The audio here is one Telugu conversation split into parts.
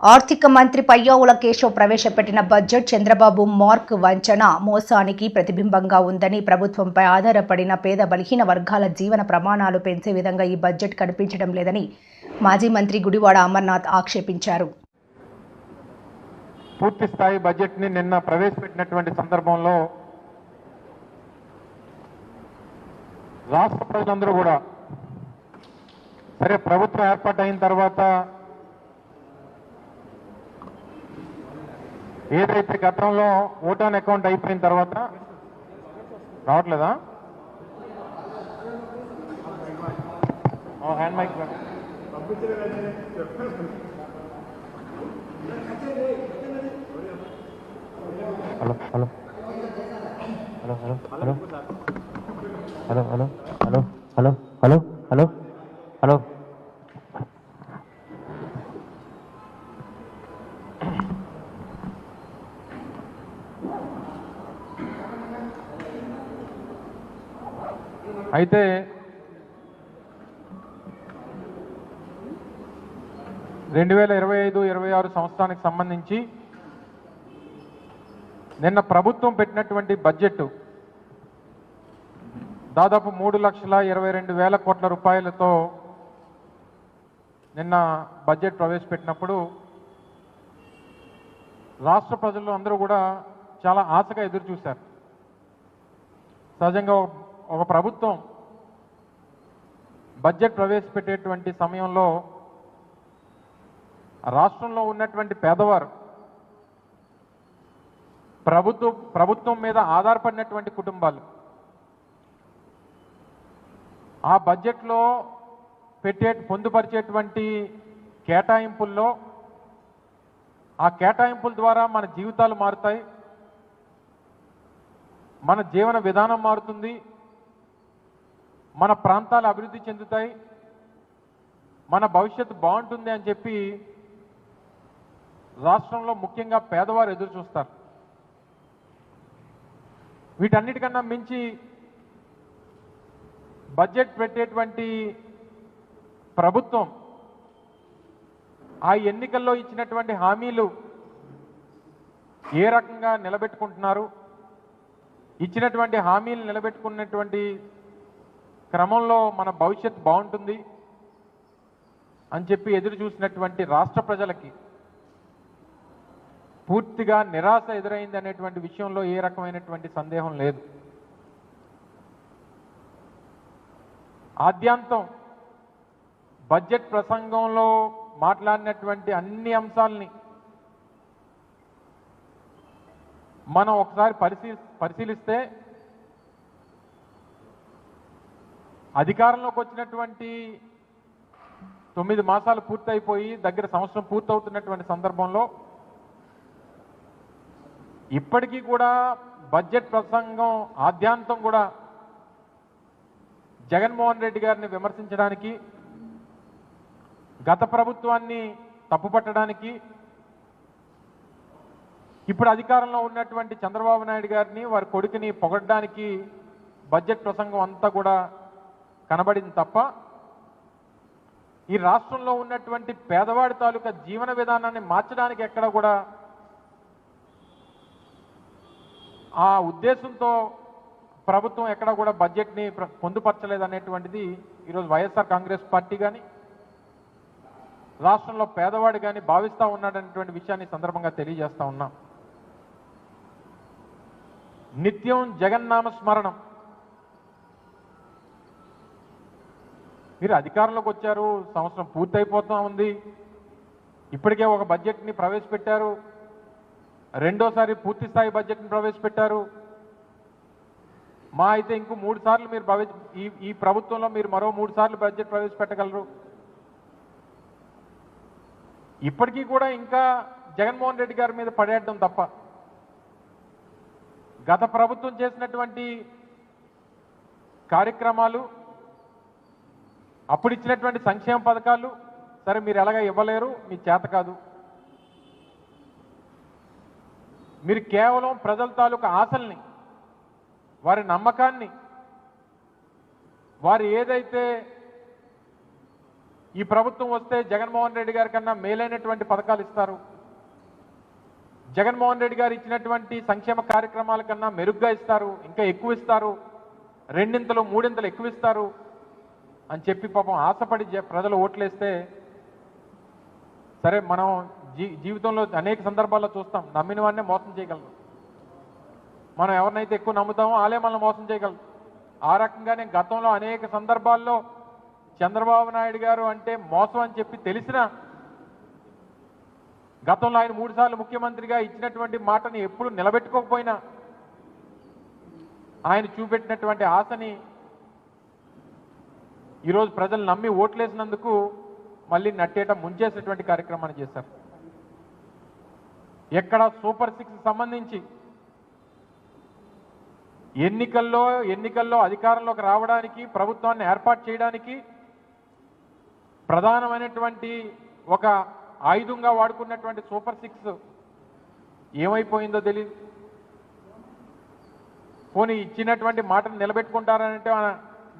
ఆర్థిక మంత్రి పయ్యావుల కేశవ్ ప్రవేశపెట్టిన బడ్జెట్ చంద్రబాబు మార్క్ వంచన మోసానికి ప్రతిబింబంగా ఉందని ప్రభుత్వంపై ఆధారపడిన పేద బలహీన వర్గాల జీవన ప్రమాణాలు పెంచే విధంగా ఈ బడ్జెట్ కనిపించడం లేదని మాజీ మంత్రి గుడివాడ అమర్నాథ్ ఆక్షేపించారు. పూర్తి స్థాయి బడ్జెట్ని నిన్న ప్రవేశపెట్టినటువంటి సందర్భంలో రాష్ట్ర ప్రజలందరూ కూడా సరే ప్రభుత్వం ఏర్పాటైన తర్వాత ఏదైతే గతంలో ఓటాన్ అకౌంట్ అయిపోయిన తర్వాత రావట్లేదా? హ్యాండ్ మైక్ అయితే రెండు వేల ఇరవై ఐదు ఇరవై ఆరు సంవత్సరానికి సంబంధించి నిన్న ప్రభుత్వం పెట్టినటువంటి బడ్జెట్ దాదాపు మూడు లక్షల ఇరవై రెండు వేల కోట్ల రూపాయలతో నిన్న బడ్జెట్ ప్రవేశపెట్టినప్పుడు రాష్ట్ర ప్రజలు అందరూ కూడా చాలా ఆశగా ఎదురు చూశారు సహజంగా ఒక- ప్రభుత్వం బడ్జెట్ ప్రవేశపెట్టేటువంటి సమయంలో రాష్ట్రంలో ఉన్నటువంటి పేదవారు ప్రభుత్వం ప్రభుత్వం మీద ఆధారపడినటువంటి కుటుంబాలు ఆ బడ్జెట్లో పెట్టే పొందుపరిచేటువంటి కేటాయింపుల్లో ఆ కేటాయింపుల ద్వారా మన జీవితాలు మారుతాయి మన జీవన విధానం మారుతుంది మన ప్రాంతాలు అభివృద్ధి చెందుతాయి మన భవిష్యత్తు బాగుంటుంది అని చెప్పి రాష్ట్రంలో ముఖ్యంగా పేదవారు ఎదురు చూస్తారు. వీటన్నిటికన్నా మించి బడ్జెట్ పెట్టేటువంటి ప్రభుత్వం ఆ ఎన్నికల్లో ఇచ్చినటువంటి హామీలు ఏ రకంగా నిలబెట్టుకుంటున్నారు ఇచ్చినటువంటి హామీలు నిలబెట్టుకున్నటువంటి క్రమంలో మన భవిష్యత్ బాగుంటుంది అని చెప్పి ఎదురు చూసినటువంటి రాష్ట్ర ప్రజలకి పూర్తిగా నిరాశ ఎదురైంది అనేటువంటి విషయంలో ఏ రకమైనటువంటి సందేహం లేదు. ఆద్యాంతం బడ్జెట్ ప్రసంగంలో మాట్లాడినటువంటి అన్ని అంశాలని మనం ఒకసారి పరిశీ పరిశీలిస్తే అధికారంలోకి వచ్చినటువంటి తొమ్మిది మాసాలు పూర్తయిపోయి దగ్గర సంవత్సరం పూర్తవుతున్నటువంటి సందర్భంలో ఇప్పటికీ కూడా బడ్జెట్ ప్రసంగం ఆద్యాంతం కూడా జగన్మోహన్ రెడ్డి గారిని విమర్శించడానికి గత ప్రభుత్వాన్ని తప్పుపట్టడానికి ఇప్పుడు అధికారంలో ఉన్నటువంటి చంద్రబాబు నాయుడు గారిని వారి కొడుకుని పొగడ్డానికి బడ్జెట్ ప్రసంగం అంతా కూడా కనబడింది తప్ప ఈ రాష్ట్రంలో ఉన్నటువంటి పేదవాడి తాలూకా జీవన విధానాన్ని మార్చడానికి ఎక్కడ కూడా ఆ ఉద్దేశంతో ప్రభుత్వం ఎక్కడ కూడా బడ్జెట్ని ప్ర- పొందుపరచలేదు అనేటువంటిది ఈరోజు వైఎస్ఆర్ కాంగ్రెస్ పార్టీ కానీ రాష్ట్రంలో పేదవాడు కానీ భావిస్తూ ఉన్నాడనేటువంటి విషయాన్ని సందర్భంగా తెలియజేస్తా ఉన్నాం. నిత్యం జగన్నామ స్మరణం. మీరు అధికారంలోకి వచ్చారు సంవత్సరం పూర్తయిపోతా ఉంది. ఇప్పటికే ఒక బడ్జెట్ని ప్రవేశపెట్టారు. రెండోసారి పూర్తి స్థాయి బడ్జెట్ని ప్రవేశపెట్టారు. మా అయితే ఇంకో మూడు సార్లు మీరు ప్రవేశ ఈ ఈ ప్రభుత్వంలో మీరు మరో మూడు సార్లు బడ్జెట్ ప్రవేశపెట్టగలరు. ఇప్పటికీ కూడా ఇంకా జగన్మోహన్ రెడ్డి గారి మీద పడేయడం తప్ప గత ప్రభుత్వం చేసినటువంటి కార్యక్రమాలు అప్పుడు ఇచ్చినటువంటి సంక్షేమ పథకాలు సరే మీరు ఎలాగ ఇవ్వలేరు మీ చేత కాదు. మీరు కేవలం ప్రజల తాలూకా ఆశల్ని వారి నమ్మకాన్ని వారు ఏదైతే ఈ ప్రభుత్వం వస్తే జగన్మోహన్ రెడ్డి గారి కన్నా మేలైనటువంటి పథకాలు ఇస్తారు. జగన్మోహన్ రెడ్డి గారు ఇచ్చినటువంటి సంక్షేమ కార్యక్రమాల కన్నా మెరుగ్గా ఇస్తారు ఇంకా ఎక్కువ ఇస్తారు. రెండింతలు మూడింతలు ఎక్కువ ఇస్తారు. అని చెప్పి పాపం ఆశపడి ప్రజలు ఓట్లేస్తే సరే మనం జీ జీవితంలో అనేక సందర్భాల్లో చూస్తాం నమ్మిన వాడినే మోసం చేయగలరు. మనం ఎవరినైతే ఎక్కువ నమ్ముతామో వాళ్ళే మనల్ని మోసం చేయగలరు. ఆ రకంగానే గతంలో అనేక సందర్భాల్లో చంద్రబాబు నాయుడు గారు అంటే మోసం అని చెప్పి తెలిసిన గతంలో ఆయన మూడు సార్లు ముఖ్యమంత్రిగా ఇచ్చినటువంటి మాటని ఎప్పుడు నిలబెట్టుకోకపోయినా ఆయన చూపెట్టినటువంటి ఆశని ఈరోజు ప్రజలు నమ్మి ఓట్లేసినందుకు మళ్ళీ నట్టేట ముంచేసేటువంటి కార్యక్రమాన్ని చేశారు. ఎక్కడ సూపర్ సిక్స్ సంబంధించి ఎన్నికల్లో ఎన్నికల్లో అధికారంలోకి రావడానికి ప్రభుత్వాన్ని ఏర్పాటు చేయడానికి ప్రధానమైనటువంటి ఒక ఆయుధంగా వాడుకున్నటువంటి సూపర్ సిక్స్ ఏమైపోయిందో తెలియదు పోనీ ఇచ్చినటువంటి మాటను నిలబెట్టుకుంటారంటే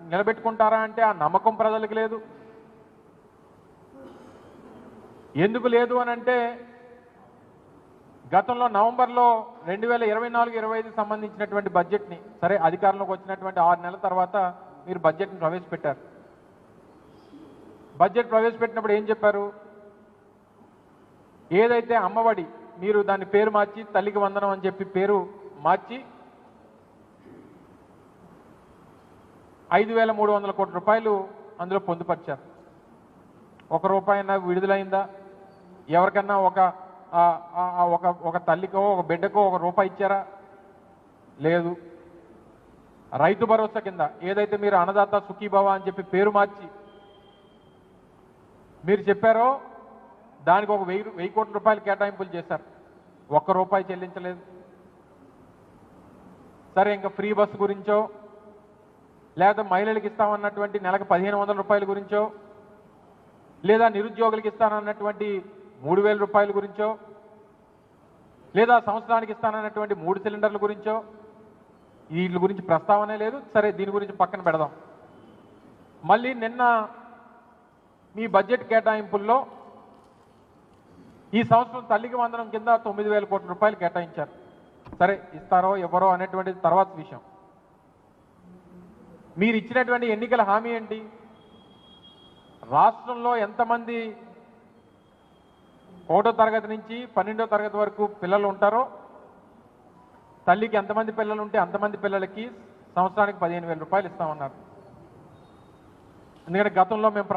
నిలబెట్టుకుంటారా అంటే ఆ నమ్మకం ప్రజలకు లేదు. ఎందుకు లేదు అని అంటే గతంలో నవంబర్లో రెండు వేల ఇరవై నాలుగు ఇరవై ఐదు సంబంధించినటువంటి బడ్జెట్ని సరే అధికారంలోకి వచ్చినటువంటి ఆరు నెలల తర్వాత మీరు బడ్జెట్ని ప్రవేశపెట్టారు. బడ్జెట్ ప్రవేశపెట్టినప్పుడు ఏం చెప్పారు? ఏదైతే అమ్మఒడి మీరు దాని పేరు మార్చి తల్లికి వందనం అని చెప్పి పేరు మార్చి ఐదు వేల మూడు వందల కోట్ల రూపాయలు అందులో పొందుపరిచారు. ఒక రూపాయి అయినా విడుదలైందా? ఎవరికన్నా ఒక ఒక ఒక తల్లికో ఒక బిడ్డకో ఒక రూపాయి ఇచ్చారా? లేదు. రైతు భరోసా కింద ఏదైతే మీరు అన్నదాత సుఖీభవ అని చెప్పి పేరు మార్చి మీరు చెప్పారో దానికి ఒక వెయ్యి వెయ్యి కోట్ల రూపాయలు కేటాయింపులు చేశారు. ఒక్క రూపాయి చెల్లించలేదు. సరే ఇంకా ఫ్రీ బస్సు గురించో లేదా మహిళలకు ఇస్తామన్నటువంటి నెలకు పదిహేను వందల రూపాయల గురించో లేదా నిరుద్యోగులకు ఇస్తానన్నటువంటి మూడు వేల రూపాయల గురించో లేదా సంవత్సరానికి ఇస్తానన్నటువంటి మూడు సిలిండర్ల గురించో వీటి గురించి ప్రస్తావనే లేదు. సరే దీని గురించి పక్కన పెడదాం. మళ్ళీ నిన్న మీ బడ్జెట్ కేటాయింపుల్లో ఈ సంవత్సరం తల్లికి వందనం కింద తొమ్మిది వేల కోట్ల రూపాయలు కేటాయించారు. సరే ఇస్తారో ఎవరో అనేటువంటిది తర్వాత విషయం. మీరు ఇచ్చినటువంటి ఎన్నికల హామీ ఏంటి? రాష్ట్రంలో ఎంతమంది ఒకటో తరగతి నుంచి పన్నెండో తరగతి వరకు పిల్లలు ఉంటారో తల్లికి ఎంతమంది పిల్లలు ఉంటే అంతమంది పిల్లలకి సంవత్సరానికి పదిహేను వేల రూపాయలు ఇస్తామన్నారు. ఎందుకంటే గతంలో మేము